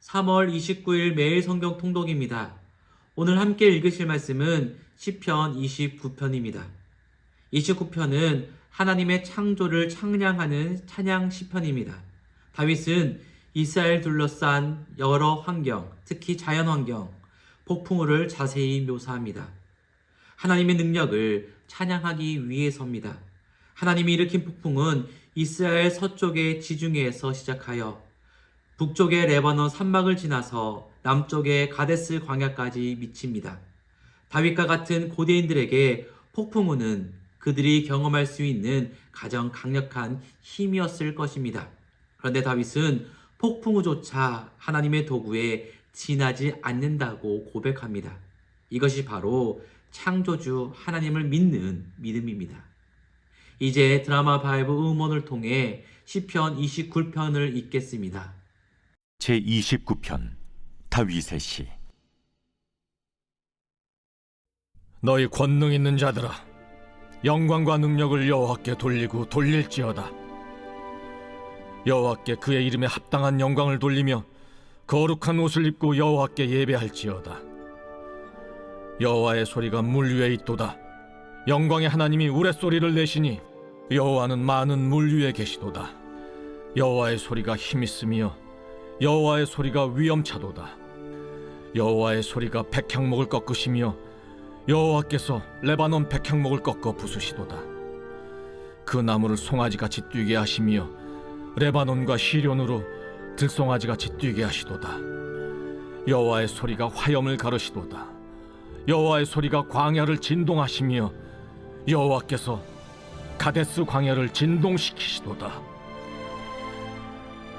3월 29일 매일 성경 통독입니다. 오늘 함께 읽으실 말씀은 시편 29편입니다. 29편은 하나님의 창조를 찬양하는 찬양 시편입니다. 다윗은 이스라엘 둘러싼 여러 환경, 특히 자연 환경, 폭풍우를 자세히 묘사합니다. 하나님의 능력을 찬양하기 위해서입니다. 하나님이 일으킨 폭풍은 이스라엘 서쪽의 지중해에서 시작하여 북쪽의 레바논 산막을 지나서 남쪽의 가데스 광야까지 미칩니다. 다윗과 같은 고대인들에게 폭풍우는 그들이 경험할 수 있는 가장 강력한 힘이었을 것입니다. 그런데 다윗은 폭풍우조차 하나님의 도구에 지나지 않는다고 고백합니다. 이것이 바로 창조주 하나님을 믿는 믿음입니다. 이제 드라마 바이브 음원을 통해 시편 29편을 읽겠습니다. 제29편 다윗의 시. 너희 권능 있는 자들아 영광과 능력을 여호와께 돌리고 돌릴지어다. 여호와께 그의 이름에 합당한 영광을 돌리며 거룩한 옷을 입고 여호와께 예배할지어다. 여호와의 소리가 물 위에 있도다. 영광의 하나님이 우레소리를 내시니 여호와는 많은 물 위에 계시도다. 여호와의 소리가 힘있으며 여호와의 소리가 위엄차도다 여호와의 소리가 백향목을 꺾으시며 여호와께서 레바논 백향목을 꺾어 부수시도다. 그 나무를 송아지같이 뛰게 하시며 레바논과 시련으로 들송아지같이 뛰게 하시도다. 여호와의 소리가 화염을 가르시도다. 여호와의 소리가 광야를 진동하시며 여호와께서 가데스 광야를 진동시키시도다.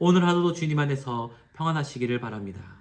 오늘 하루도 주님 안에서 평안하시기를 바랍니다.